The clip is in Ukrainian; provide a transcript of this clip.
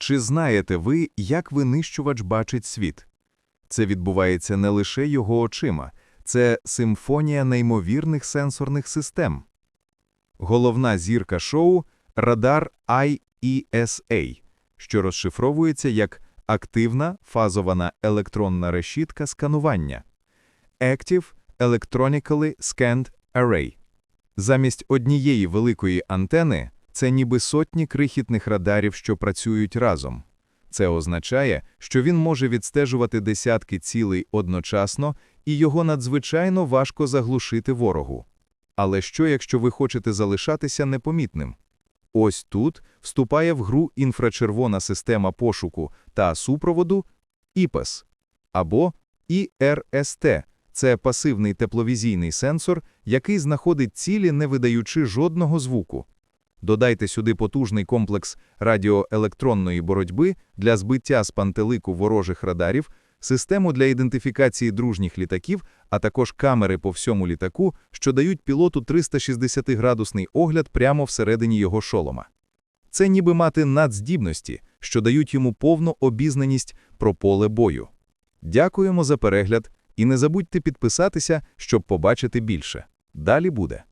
Чи знаєте ви, як винищувач бачить світ? Це відбувається не лише його очима, це симфонія неймовірних сенсорних систем. Головна зірка шоу – радар IESA, що розшифровується як активна фазована електронна решітка сканування Active Electronically Scanned Array. Замість однієї великої антени це ніби сотні крихітних радарів, що працюють разом. Це означає, що він може відстежувати десятки цілей одночасно, і його надзвичайно важко заглушити ворогу. Але що, якщо ви хочете залишатися непомітним? Ось тут вступає в гру інфрачервона система пошуку та супроводу IPES або IRST – це пасивний тепловізійний сенсор, який знаходить цілі, не видаючи жодного звуку. Додайте сюди потужний комплекс радіоелектронної боротьби для збиття з пантелику ворожих радарів, систему для ідентифікації дружніх літаків, а також камери по всьому літаку, що дають пілоту 360-градусний огляд прямо всередині його шолома. Це ніби мати надздібності, що дають йому повну обізнаність про поле бою. Дякуємо за перегляд і не забудьте підписатися, щоб побачити більше. Далі буде.